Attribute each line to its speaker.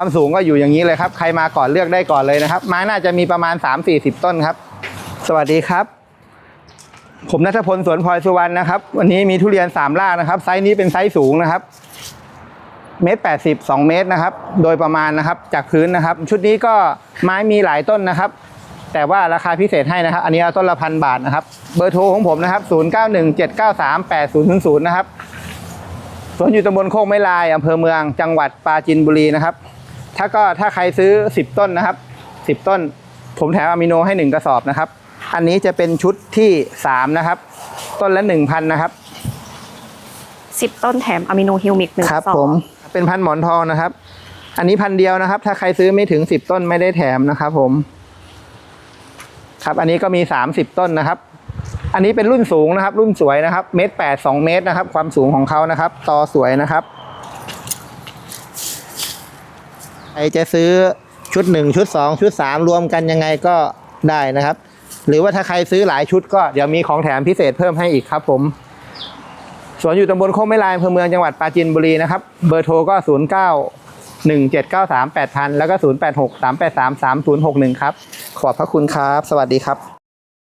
Speaker 1: ความสูงก็อยู่อย่างนี้เลยครับ ใครมาก่อนเลือกได้ก่อนเลยนะครับ ไม้น่าจะมีประมาณ 3-40 ต้นครับ สวัสดีครับ ผมนัทพลสวนพลอยสุวรรณนะครับ วันนี้มีทุเรียนสามล่ากนะครับ ไซส์นี้เป็นไซส์สูงนะครับ เมตรแปดสิบสองเมตรนะครับ โดยประมาณนะครับ จากพื้นนะครับ ชุดนี้ก็ไม้มีหลายต้นนะครับ แต่ว่าราคาพิเศษให้นะครับ อันนี้เอาต้นละพันบาทนะครับ เบอร์โทรของผมนะครับ0 9 1 7 9 3 8 0 0 0นะครับ สวนอยู่ตำบลโคกไม้ลายอำเภอเมือง จังหวัดปราจีนบุรีนะครับ ถ้าก็ถ้าใครซื้อ 10 ต้นนะครับ 10 ต้น ผมแถมอะมิโนให้ 1 กระสอบนะครับ อันนี้จะเป็นชุดที่ 3 นะครับ ต้นละ 1,000 นะครับ
Speaker 2: สิบต้นแถมอะมิโนฮิลมิกหนึ่ง
Speaker 1: ครับ
Speaker 2: ซอง
Speaker 1: ผมเป็นพันหมอนทองนะครับ อันนี้พันเดียวนะครับ ถ้าใครซื้อไม่ถึง 10 ต้นไม่ได้แถมนะครับ ผม ครับ อันนี้ก็มี 30 ต้นนะครับ อันนี้เป็นรุ่นสูงนะครับ รุ่นสวยนะครับ เมตรแปดสองเมตรนะครับ ความสูงของเขานะครับ ตอสวยนะครับใค รจะซื้อชุดหนึ่งชุดสองชุดสามรวมกันยังไงก็ได้นะครับ หรือว่าถ้าใครซื้อหลายชุดก็เดี๋ยวมีของแถมพิเศษเพิ่มให้อีกครับผมสวนอยู่ตำบลโคกไม้ลายอำเภอเมืองจังหวัดปราจีนบุรีนะครับ เบอร์โทรก็ 0 9 1 7 9 3 8 0 0 แล้วก็ 0 8 6 3 8 3 3 0 6 1 ครับ ขอบพระคุณครับ สวัสดีครับ